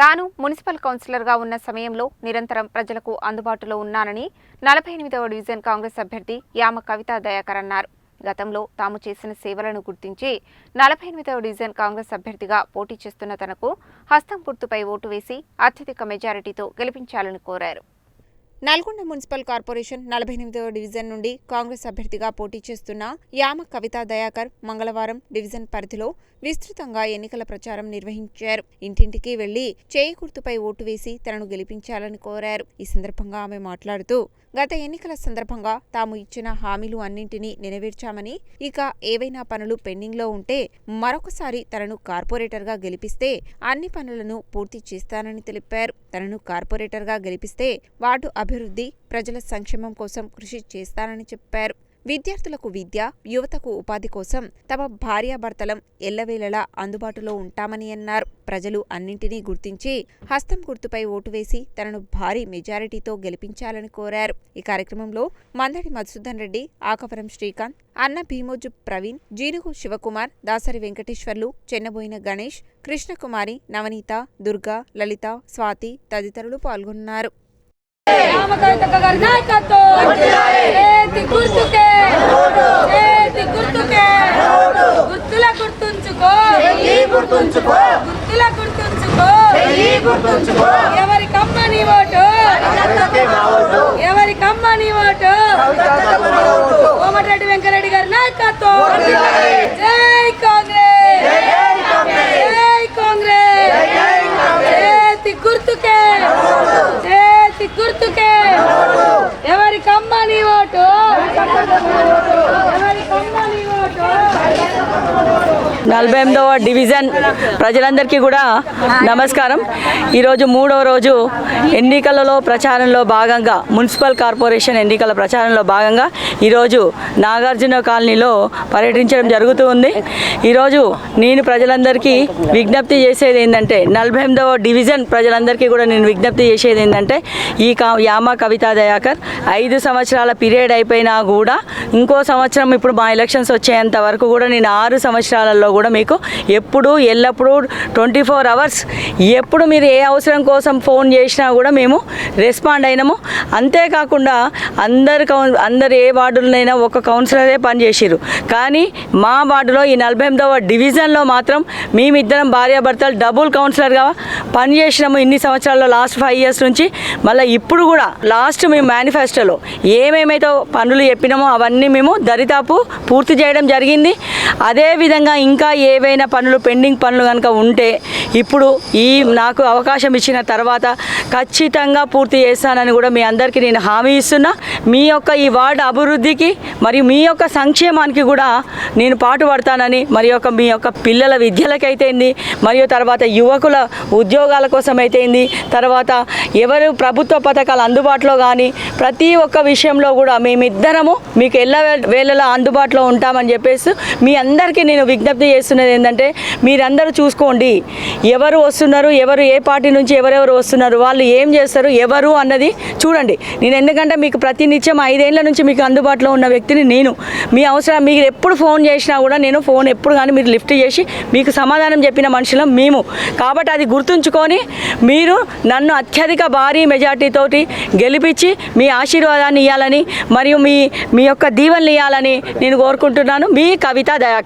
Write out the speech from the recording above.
తాను మున్సిపల్ కౌన్సిలర్గా ఉన్న సమయంలో నిరంతరం ప్రజలకు అందుబాటులో ఉన్నానని నలభై ఎనిమిదవ డివిజన్ కాంగ్రెస్ అభ్యర్థి యామ కవితా దయాకర్ అన్నారు. గతంలో తాము చేసిన సేవలను గుర్తించి నలభై ఎనిమిదవ డివిజన్ కాంగ్రెస్ అభ్యర్థిగా పోటీ చేస్తున్న తనకు హస్తం గుర్తుపై ఓటు వేసి అత్యధిక మెజారిటీతో గెలిపించాలని కోరారు. నల్గొండ మున్సిపల్ కార్పొరేషన్ నలభై ఎనిమిదవ డివిజన్ నుండి కాంగ్రెస్ అభ్యర్థిగా పోటీ చేస్తున్న యామ కవితా దయాకర్ మంగళవారం డివిజన్ పరిధిలో విస్తృతంగా ఎన్నికల ప్రచారం నిర్వహించారు. ఇంటింటికి వెళ్ళి చేయి గుర్తుపై ఓటు వేసి తనను గెలిపించాలని కోరారు. ఈ సందర్భంగా ఆమె మాట్లాడుతూ గత ఎన్నికల సందర్భంగా తాము ఇచ్చిన హామీలు అన్నింటినీ నెరవేర్చామని ఇక ఏవైనా పనులు పెండింగ్లో ఉంటే మరొకసారి తనను కార్పొరేటర్గా గెలిపిస్తే అన్ని పనులను పూర్తి చేస్తానని తెలిపారు. తనను కార్పొరేటర్గా గెలిపిస్తే వార్డు అభివృద్ధి ప్రజల సంక్షేమం కోసం కృషి చేస్తానని చెప్పారు. విద్యార్థులకు విద్య యువతకు ఉపాధి కోసం తమ భార్యాభర్తలం ఎల్లవేళలా అందుబాటులో ఉంటామని అన్నారు. ప్రజలు అన్నింటినీ గుర్తించి హస్తం గుర్తుపై ఓటు వేసి తనను భారీ మెజారిటీతో గెలిపించాలని కోరారు. ఈ కార్యక్రమంలో మందడి మధుసూదన్ రెడ్డి ఆకవరం శ్రీకాంత్ అన్న భీమోజు ప్రవీణ్ జీనుగు శివకుమార్ దాసరి వెంకటేశ్వర్లు చెన్నబోయిన గణేష్ కృష్ణకుమారి నవనీత దుర్గా లలిత స్వాతి తదితరులు పాల్గొన్నారు. రామకవితక్క గారి నాయకత్వం. చేతి గుర్తుకే? చేతి గుర్తుకే? గుర్తుల గుర్తుంచుకో. గుర్తుంచుకో. గుర్తుల గుర్తుంచుకో. చెయ్యి గుర్తుంచుకో. ఎవరి కమ్మని ఓటు? ఎవరి కమ్మని ఓటు. కోమటిరెడ్డి వెంకరెడ్డి గారి నాయకత్వం జై కాంగ్రెస్ చేతి గుర్తుకే చేతి గుర్తుకే ఎవరి కమ్మని ఓటు ఎవరి కమ్మని ఓటు నలభై ఎనిమిదవ డివిజన్ ప్రజలందరికీ కూడా నమస్కారం. ఈరోజు మూడవ రోజు ఎన్నికలలో ప్రచారంలో భాగంగా మున్సిపల్ కార్పొరేషన్ ఎన్నికల ప్రచారంలో భాగంగా ఈరోజు నాగార్జున కాలనీలో పర్యటించడం జరుగుతూ ఉంది. ఈరోజు నేను ప్రజలందరికీ విజ్ఞప్తి చేసేది ఏంటంటే నలభై ఎనిమిదవ డివిజన్ ప్రజలందరికీ కూడా నేను విజ్ఞప్తి చేసేది ఏంటంటే ఈ కా యామ కవితా దయాకర్ ఐదు సంవత్సరాల పీరియడ్ అయిపోయినా కూడా ఇంకో సంవత్సరం ఇప్పుడు మా ఎలక్షన్స్ వచ్చేంత వరకు కూడా నేను ఆరు సంవత్సరాలలో కూడా కూడా మీకు ఎప్పుడు ఎల్లప్పుడూ ట్వంటీ ఫోర్ అవర్స్. ఎప్పుడు మీరు ఏ అవసరం కోసం ఫోన్ చేసినా కూడా మేము రెస్పాండ్ అయినాము. అంతేకాకుండా అందరు కౌన్ అందరు ఏ వార్డులనైనా ఒక కౌన్సిలరే పనిచేసారు కానీ మా వార్డులో ఈ నలభై ఎనిమిదవ డివిజన్లో మాత్రం మేమిద్దరం భార్యాభర్తలు డబుల్ కౌన్సిలర్గా పనిచేసినాము ఇన్ని సంవత్సరాల్లో లాస్ట్ ఫైవ్ ఇయర్స్ నుంచి. మళ్ళీ ఇప్పుడు కూడా లాస్ట్ మేము మేనిఫెస్టోలో ఏమేమైతే పనులు చెప్పినామో అవన్నీ మేము దరిదాపు పూర్తి చేయడం జరిగింది. అదేవిధంగా ఇంకా ఏవైనా పనులు పెండింగ్ పనులు కనుక ఉంటే ఇప్పుడు ఈ నాకు అవకాశం ఇచ్చిన తర్వాత ఖచ్చితంగా పూర్తి చేస్తానని కూడా మీ అందరికీ నేను హామీ ఇస్తున్నా. మీ యొక్క ఈ వార్డు అభివృద్ధికి మరియు మీ యొక్క సంక్షేమానికి కూడా నేను పాటుపడతానని మరి యొక్క మీ యొక్క పిల్లల విద్యలకైతేంది మరియు తర్వాత యువకుల ఉద్యోగాల కోసం అయితేంది తర్వాత ఎవరు ప్రభుత్వ పథకాలు అందుబాటులో కానీ ప్రతి ఒక్క విషయంలో కూడా మేమిద్దరము మీకు ఎల్ల వేళలా అందుబాటులో ఉంటామని చెప్పేసి మీ అందరికీ నేను విజ్ఞప్తి చేస్తున్నది ఏంటంటే మీరందరూ చూసుకోండి. ఎవరు వస్తున్నారు ఎవరు ఏ పార్టీ నుంచి ఎవరెవరు వస్తున్నారు వాళ్ళు ఏం చేస్తారు ఎవరు అన్నది చూడండి. నేను ఎందుకంటే మీకు ప్రతినిత్యం ఐదేళ్ళ నుంచి మీకు అందుబాటులో ఉన్న వ్యక్తిని నేను. మీ అవసరం మీరు ఎప్పుడు ఫోన్ చేసినా కూడా నేను ఫోన్ ఎప్పుడు కానీ మీరు లిఫ్ట్ చేసి మీకు సమాధానం చెప్పిన మనుషులం మేము. కాబట్టి అది గుర్తుంచుకొని మీరు నన్ను అత్యధిక భారీ మెజార్టీతోటి గెలిపించి మీ ఆశీర్వాదాన్ని ఇవ్వాలని మరియు మీ మీ యొక్క దీవెనలు ఇవ్వాలని నేను కోరుకుంటున్నాను. మీ కవిత దయాకర్